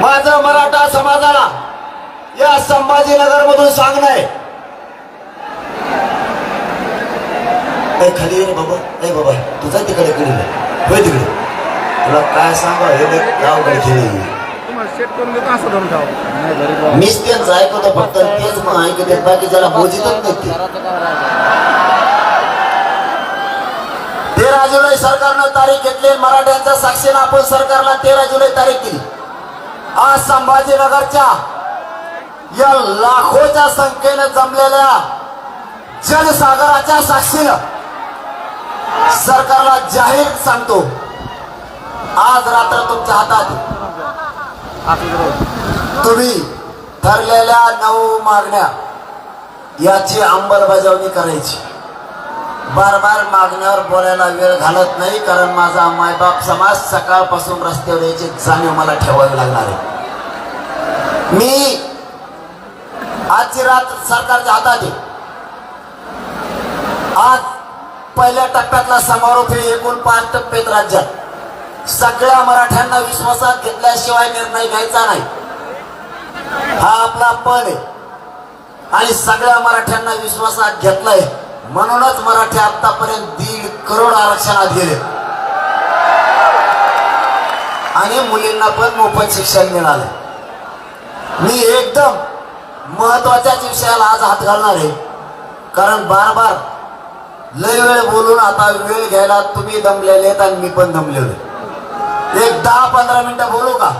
माझं मराठा समाजाला या संभाजीनगर मधून सांगणं आहे. खाली रे बाबा. ए बाबा तुझा तिकडे कडे होय तिकडे. तुला काय सांगा हे बघ गावकडे खेळी मीच त्यांचं ऐकतो फक्त तेच मग ऐकत बाकी ज्याला मोजितच नाही ते तेरा जुलै सरकारनं तारीख घेतली मराठ्यांच्या साक्षीनं आपण सरकारला तेरा जुलै तारीख दिली. आज संभाजीनगरच्या या लाखोच्या संख्येनं जमलेल्या जनसागराच्या साक्षीनं सरकारला जाहीर सांगतो. आज रात्र तुमच्या हातात तुम्ही ठरलेल्या नऊ मागण्या याची अंमलबजावणी करायची. बार बार मागण्यावर बोलायला वेळ घालत नाही कारण माझा मायबाप समाज सकाळपासून रस्त्यावर याची जाणीव मला ठेवावी लागणार आहे. मी आजची रात्र सरकारच्या हातात आहे. आज पहिल्या टप्प्यातला समारोप हे एकूण पाच टप्प्यात राज्यात. सगळ्या मराठ्यांना विश्वासात घेतल्याशिवाय निर्णय घ्यायचा नाही. हा आपला पण आहे. आणि सगळ्या मराठ्यांना विश्वासात घेतलाय. म्हणूनच मराठी आतापर्यंत दीड करोड आरक्षणात गेले. आणि मुलींना पण मोफत शिक्षण मिळालं. मी एकदम महत्वाच्याच विषयाला आज हात घालणार आहे. कारण बार बार लय वेळ बोलून आता वेळ घ्यायला तुम्ही दमलेले आहेत आणि मी पण दमलेलो आहे. एक दहा पंधरा मिनिटं बोलू का?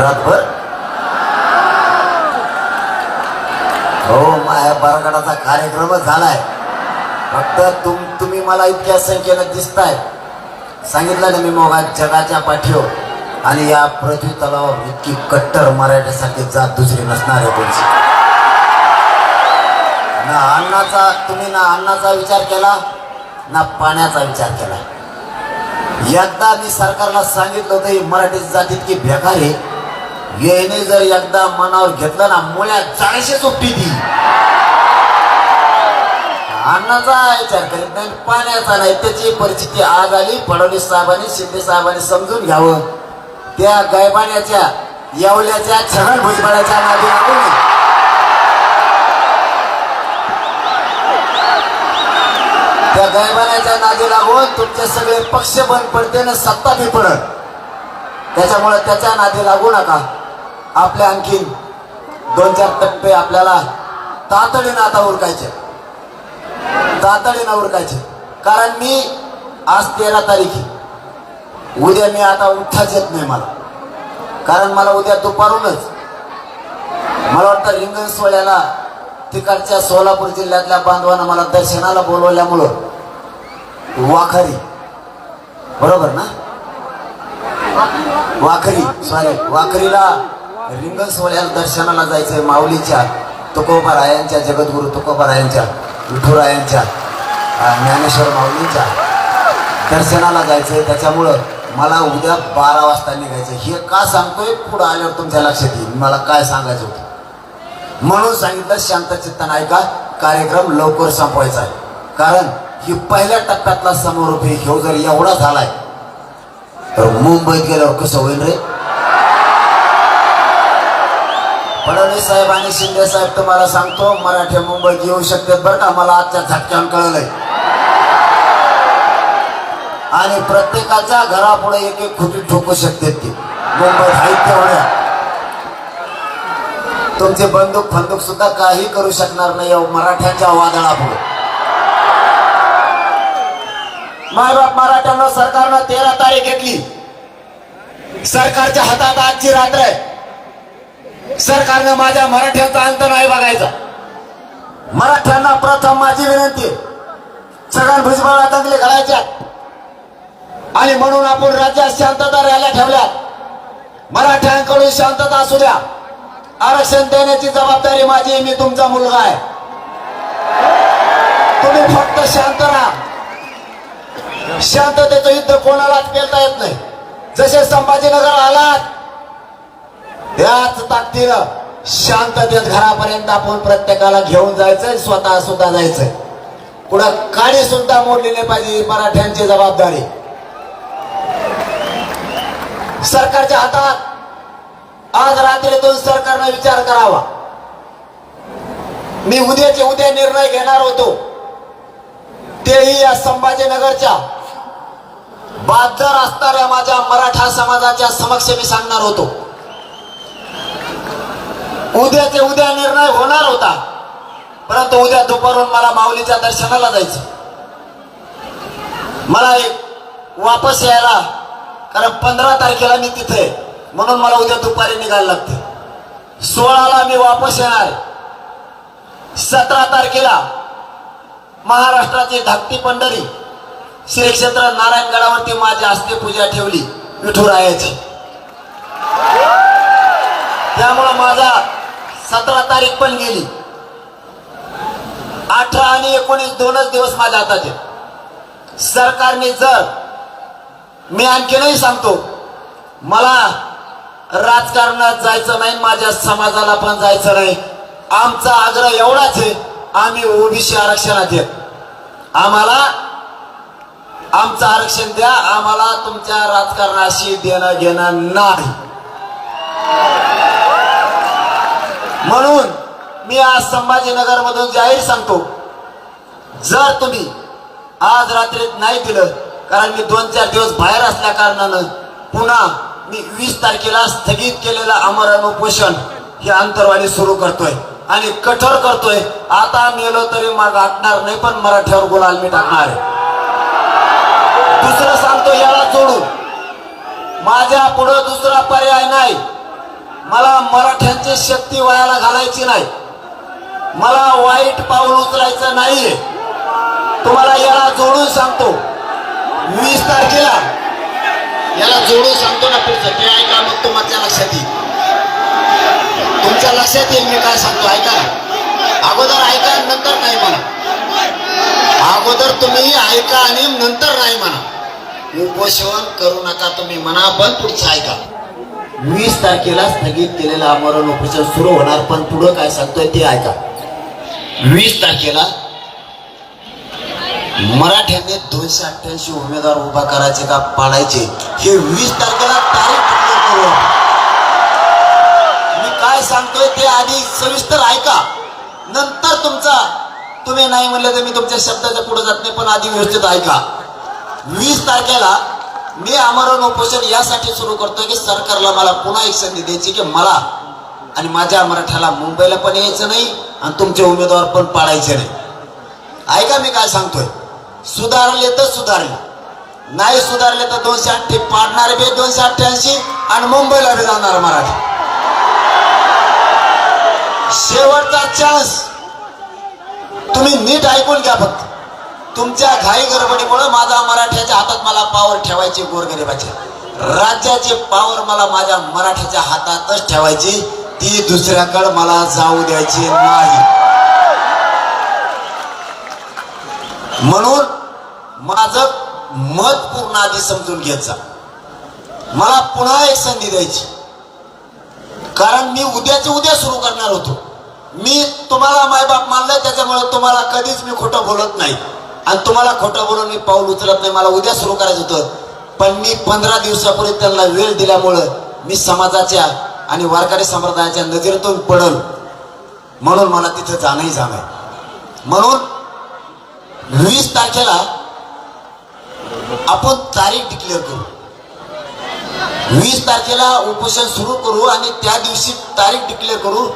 रातभर? हो माझ्या बरगडाचा कार्यक्रम झालाय. फक्त तुम तुम्ही मला इतक्या संख्येनं दिसताय. सांगितलं ना मी मग जगाच्या पाठीवर. आणि या पृथ्वी तलावावर इतकी कट्टर मराठीसाठी जात दुसरी नसणार आहे तुमची ना अन्नाचा तुम्ही ना अन्नाचा विचार केला ना पाण्याचा विचार केला. एकदा मी सरकारला सांगितलं होतं ही मराठी जात इतकी बेकार आहे. येणे जर एकदा मनावर घेतलं ना मुळ्या चाळीशे सुट्टी ती. अन्नाचा विचार करीत नाही पाण्याचा नाही त्याची परिस्थिती आज आली फडणवीस साहेबांनी शिंदे साहेबांनी समजून घ्यावं. त्या गायबाण्याच्या येवल्याच्या छगन भुजबळाच्या नादी लागून. त्या गायबाण्याच्या नादी लागून तुमचे सगळे पक्ष बंद पडते ना सत्ता बी पडत. त्याच्यामुळे त्याच्या नादी लागू नका. आपल्या आणखीन दोन चार टप्पे आपल्याला तातडीनं आता उरकायचे तातडीनं उरकायचे कारण मी आज तेरा तारीख. उद्या मी आता उठाच येत नाही मला. कारण मला उद्या दुपारूनच मला वाटतं रिंगण सोहळ्याला तिकडच्या सोलापूर जिल्ह्यातल्या बांधवांना मला दर्शनाला बोलवल्यामुळं वाखरी. बरोबर ना? वाखरी सॉरी वाखरीला रिंगण सोहळ्याला दर्शनाला जायचंय माऊलीच्या तुकोबारायांच्या जगद्गुरु तुकोबारायांच्या विठुरायांच्या ज्ञानेश्वर माऊलींच्या दर्शनाला जायचंय. त्याच्यामुळं मला उद्या बारा वाजता निघायचं हे का सांगतोय? पुढं आल्यावर तुमच्या लक्षात येईल. मला काय सांगायचं होतं? म्हणून सांगितलं शांत चित्तानं ऐका कार्यक्रम लवकर संपवायचा आहे. कारण ही पहिल्या टप्प्यातला समारोप हे जर एवढा झालाय तर मुंबईत गेल्यावर कसं होईल रे? फडणवीस साहेब आणि शिंदे साहेब तुम्हाला सांगतो मराठी मुंबईत येऊ शकतात बरं का मला आजच्या झटक्यान कळलंय. आणि प्रत्येकाच्या घरापुढे एक एक खुटी ठोकू शकतात ते. मुंबईत साहित्य होण्या तुमचे बंदूक फंदूक सुद्धा काही करू शकणार नाही मराठ्यांच्या वादळापुढे. मायबाप मराठ्यांना सरकारनं तेरा तारीख घेतली. सरकारच्या हातात आजची रात्र आहे. सरकारनं माझ्या मराठ्यांचा अंत नाही बघायचा. मराठ्यांना प्रथम माझी विनंती आहे. सगळ्या भुजबळा दंगली आणि म्हणून आपण राज्यात शांतता राहायला ठेवल्या. मराठ्यांकडून शांतता असू द्या. आरक्षण देण्याची जबाबदारी माझी आहे, मी तुमचा मुलगा आहे. तुम्ही फक्त शांत राहा. शांततेचं युद्ध कोणालाच पेलता येत नाही. जसे संभाजीनगर आलात त्याच ताकदीनं शांततेत घरापर्यंत आपण प्रत्येकाला घेऊन जायचंय स्वतः सुद्धा जायचंय. पुढं काडी सुद्धा मोडली नाही पाहिजे मराठ्यांची जबाबदारी. सरकारच्या हातात आज रात्रीतून सरकारनं विचार करावा. मी उद्याचे उद्या निर्णय घेणार होतो. तेही या संभाजीनगरच्या बाजार असणाऱ्या माझ्या मराठा समाजाच्या समक्ष मी सांगणार होतो. उद्याचे उद्या निर्णय होणार होता. परंतु उद्या दुपारून मला माऊलीच्या दर्शनाला जायचं. मला एक वापस यायला कारण पंधरा तारखेला मी तिथे म्हणून मला उद्या दुपारी निघायला लागते. सोळाला मी वापस येणार. सतरा तारखेला महाराष्ट्राची धाकटी पंढरी श्री क्षेत्र नारायणगडावरती माझी हस्ते पूजा ठेवली विठुरायाची. त्यामुळं माझा सतरा तारीख पण गेली. अठरा आणि एकोणीस दोनच दिवस माझ्या हातात आहेत. सरकारने जर मी आणखीनही सांगतो मला राजकारणात जायचं नाही माझ्या समाजाला पण जायचं नाही. आमचा आग्रह एवढाच आहे आम्ही ओबीसी आरक्षणात येत आम्हाला आमचं आरक्षण द्या आम्हाला तुमच्या राजकारणाशी देणं घेणं नाही. म्हणून मी आज संभाजीनगर मधून जाहीर सांगतो जर तुम्ही आज रात्रीत नाही दिलं कारण मी दोन चार दिवस बाहेर असल्या कारणानं पुन्हा मी वीस तारखेला स्थगित केलेलं अमरण उपोषण हे अंतरवाली सुरू करतोय आणि कठोर करतोय. आता मेलो तरी मग आटणार नाही पण मराठ्यावर गुलाल मी टाकणार आहे. दुसरं सांगतो याला जोडून माझ्या पुढं दुसरा पर्याय नाही. मला मराठ्यांची शक्ती वयाला घालायची नाही. मला वाईट पाऊल उचलायचं नाहीये. तुम्हाला याला जोडून सांगतो. वीस तारखेला याला जोडून सांगतो ना पुढचं. ते ऐका मग तुमच्या लक्षात येईल. तुमच्या लक्षात येईल मी काय सांगतो. ऐका ना. अगोदर ऐका आणि नंतर नाही म्हणा. अगोदर तुम्ही ऐका आणि नंतर नाही म्हणा. उपोषण करू नका तुम्ही म्हणा पण पुढचं ऐका. वीस तारखेला स्थगित केलेलं आमरण उपोषण सुरू होणार पण पुढं काय सांगतोय ते ऐका. वीस तारखेला मराठ्यांनी दोनशे अठ्ठ्याऐंशी उमेदवार उभा करायचे का पाडायचे हे वीस तारखेला तारीख मी काय सांगतोय ते आधी सविस्तर ऐका. नंतर तुमचा तुम्ही नाही म्हणलं तर मी तुमच्या शब्दाच्या पुढे जात नाही पण आधी व्यवस्थित ऐका. वीस तारखेला मी आमरण उपोषण यासाठी सुरू करतोय की सरकारला मला पुन्हा एक संधी द्यायची की मला आणि माझ्या मराठ्याला मुंबईला पण यायचं नाही आणि तुमचे उमेदवार पण पाडायचे नाही. ऐका मी काय सांगतोय. सुधारले तर सुधारले. नाही सुधारले तर दोनशे अठ्ठे पाडणारे बी दोनशे अठ्ठ्याऐंशी आणि मुंबईला बी जाणार मराठी. शेवटचा चान्स तुम्ही नीट ऐकून घ्या फक्त. तुमच्या घाई गडबडीमुळे माझा मराठ्याच्या हातात मला पावर ठेवायची गोरगरिबाची. राज्याची पावर मला माझ्या मराठ्याच्या हातातच ठेवायची. ती दुसऱ्याकडे मला जाऊ द्यायची नाही. म्हणून माझं मत पूर्ण आधी समजून घ्यायचा. मला पुन्हा एक संधी द्यायची. कारण मी उद्याचे उद्या सुरू करणार होतो. मी तुम्हाला मायबाप मानलंय त्याच्यामुळे तुम्हाला कधीच मी खोटं बोलत नाही. आणि तुम्हाला खोटं बोलून मी पाऊल उचलत नाही मला उद्या सुरू करायचं होतं. पण मी पंधरा दिवसापूर्वी त्यांना वेळ दिल्यामुळं मी समाजाच्या आणि वारकरी संप्रदायाच्या नजरेतून पडल. म्हणून मला तिथं जाणंही जाणं म्हणून वीस तारखेला आपण तारीख डिक्लेअर करू. वीस तारखेला उपोषण सुरू करू आणि त्या दिवशी तारीख डिक्लेअर करू.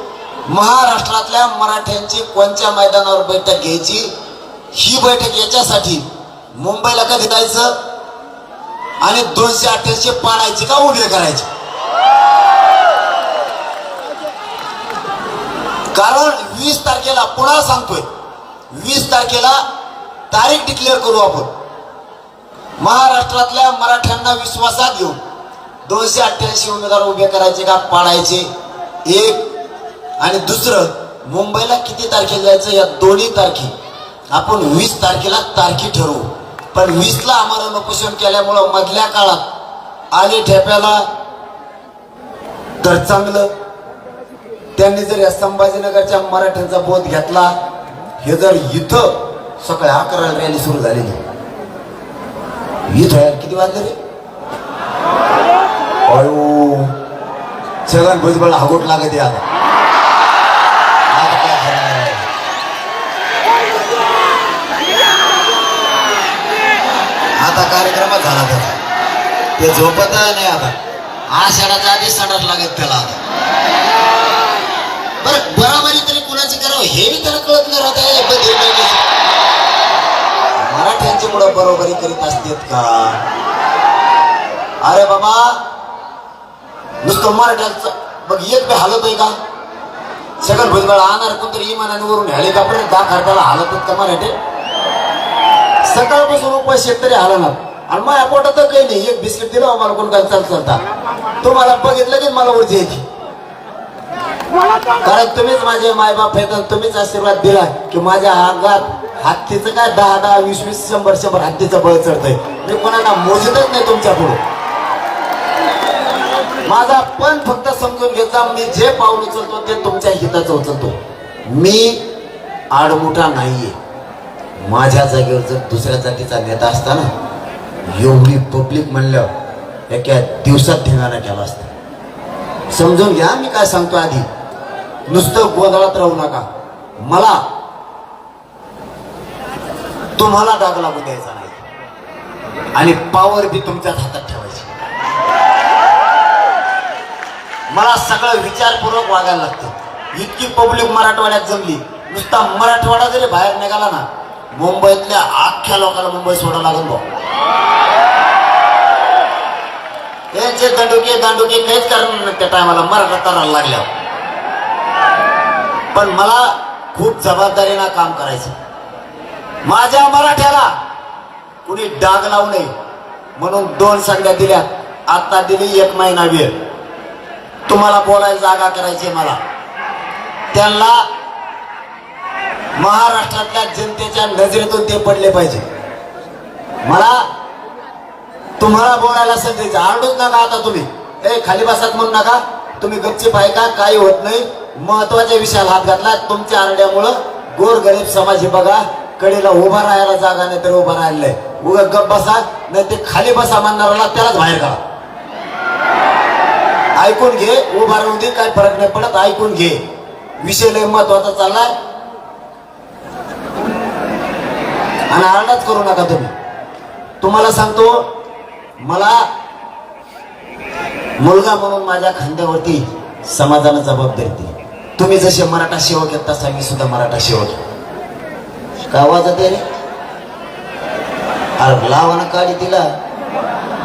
महाराष्ट्रातल्या मराठ्यांची कोणत्या मैदानावर बैठक घ्यायची? ही बैठक याच्यासाठी मुंबईला कधी जायचं? आणि दोनशे अठ्ठ्याऐंशी पाडायचे का उभे करायचे? कारण वीस तारखेला पुन्हा सांगतोय वीस तारखेला तारीख डिक्लेअर करू आपण. महाराष्ट्रातल्या मराठ्यांना विश्वासात घेऊन दोनशे अठ्ठ्याऐंशी उमेदवार उभे करायचे का पाडायचे? एक. आणि दुसरं मुंबईला किती तारखेला जायचं? या दोन्ही तारखे. आपण वीस तारखेला तारखी ठरवू. पण वीसला आम्हाला उपोषण केल्यामुळं मधल्या काळात आले ठेप्याला तर चांगलं. त्यांनी जर या संभाजीनगरच्या मराठ्यांचा बोध घेतला हे जर इथं सकाळी अकराला रॅली सुरू झालेली. इथं यार किती वाजले रे? अयो छगन भुजबळ हागोट लागत आहे आता आता काय खरं नाही. आता कार्यक्रमच झाला त्याचा ते झोपत नाही आता. आषाढाच्या आधी सणात लागत त्याला आता. बरं बराबरी तरी कुणाची करावं हे बी त्याला कळत नाही राहत मराठ्यांची मुलं बरोबरी करीत असतात का? अरे बाबा नुसतं मराठ्यांचं बघ एक बी हालत आहे का? सगळं भुजबळ आणणार कोणतरी इमानाने वरून हेलिकॉप्टर दाखल त्याला हालत का मराठी? सकाळपासून उपास शेतकरी आला ना आणि माझ्या पोटात तर काही नाही. एक बिस्किट दिलं मला कोण काय चालत चालता? तुम्हाला बघितलं की मला ऊर्जा येते कारण तुम्हीच माझे मायबाप आहेत तुम्हीच आशीर्वाद दिला की माझ्या अंगात हत्तीचं काय दहा दहा वीस वीस शंभर शंभर हत्तीचं बळ चढतंय. मी कोणाला मोजतच नाही तुमच्यापुढे. माझा पण फक्त समजून घ्यायचा मी जे पाऊल उचलतो ते तुमच्या हिताचं उचलतो. मी आडमुठा नाहीये. माझ्या जागेवर जर दुसऱ्या जातीचा नेता असताना एवढी पब्लिक म्हणल्यावर एका दिवसात धिंगाणा केला असता. समजून घ्या मी काय सांगतो आधी. नुसतं गोंधळात राहू नका. मला तुम्हाला डाग लागू द्यायचा नाही. आणि पावर बी तुमच्याच हातात ठेवायची. मला सगळं विचारपूर्वक वागायला लागतं. इतकी पब्लिक मराठवाड्यात जमली. नुसता मराठवाडा जरी बाहेर निघाला ना मुंबईतल्या अख्ख्या लोकांना मुंबई सोडावं लागेल भाऊ. त्यांचे दंडुके दांडुके काहीच करणार नाही त्या टायमाला मराठा तरायला लागल्या. पण मला खूप जबाबदारीनं काम करायचं. माझ्या मराठ्याला कुणी डाग लावू नये म्हणून दोन संध्या दिल्या आता दिली एक महिना वेळ. तुम्हाला बोलायला जागा करायची आहे मला. त्यांना महाराष्ट्रातल्या जनतेच्या नजरेतून ते पडले पाहिजे. मला तुम्हाला बोलायला संधी आरडूच नका आता तुम्ही. ए खाली बसात म्हणू नका. तुम्ही गपची आहे काही होत नाही. महत्त्वाच्या विषयाला हात घातला. तुमच्या आरड्यामुळं गोरगरीब समाज हे बघा कडेला उभा राहायला जागा नाही तर उभा राहिलाय उगा गप बसा नाही ते खाली बसा म्हणणाऱ्याला त्यालाच बाहेर काढा. ऐकून घे उभा राहून दे काय फरक नाही पडत ऐकून घे. विषय लय महत्त्वाचा चाललाय. आणि आरडाच करू नका तुम्ही. तुम्हाला सांगतो मला मुलगा म्हणून माझ्या खांद्यावरती समाजानं जबाबदारी दिली तुम्ही जसे मराठा सेवक येत तसा मी सुद्धा मराठा सेवक आहे. का आवाज येते रे? अरे लावाना काढी तिला.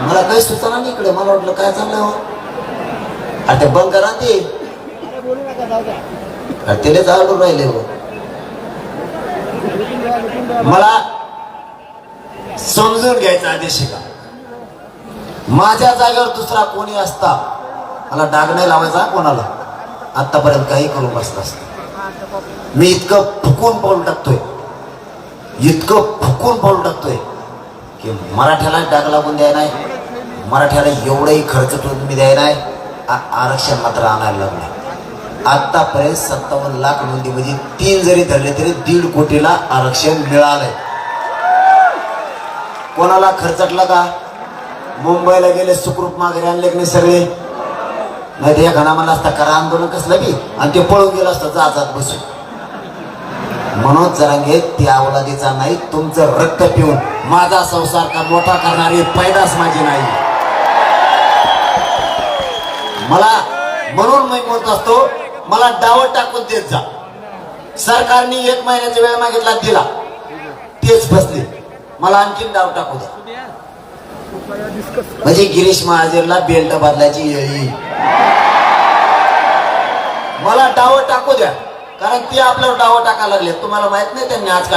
मला काही सुचना नाही इकडे. मला वाटलं काय चाललंय हो? अरे ते बंद करा ते. अरे तिला राहिले हो. मला समजून घ्यायचा आदेश आहे का? माझ्या जागेवर दुसरा कोणी असता मला डाग नाही लावायचा कोणाला. आतापर्यंत काही करून बसला असत. मी इतकं फुकून पाऊल टाकतोय इतकं फुकून पाऊल टाकतोय की मराठ्याला डाग लागून द्याय नाही मराठ्याला एवढंही खर्च तुम्ही द्याय नाही आरक्षण मात्र आणायला लागलं आतापर्यंत सत्तावन्न लाख नोंदी म्हणजे तीन जरी धरले तरी दीड कोटीला आरक्षण मिळालंय. कोणाला खर्चटलं का? मुंबईला गेले सुखरूप माघारी आणले की नाही सगळे? नाही ते घणा असता करा आंदोलन कसलं बी? आणि ते पळून गेलं असतं जाजात बसून. मनोज जरांगे त्या अवलादीचा नाही तुमचं रक्त पिऊन. माझा संसार का मोठा करणारी पैदास माझी नाही. मला म्हणून मी म्हणत असतो मला डावं टाकून देत जा. सरकारने एक महिन्याचा वेळ मागितला दिला. तेच बसले. मला आणखीन डाव टाकू द्या. म्हणजे गिरीश महाजनला बेल्ट बदलायची येईल मला डाव टाकू द्या. कारण ते आपल्यावर डाव टाकायला लागले. तुम्हाला माहीत नाही त्यांनी आज काय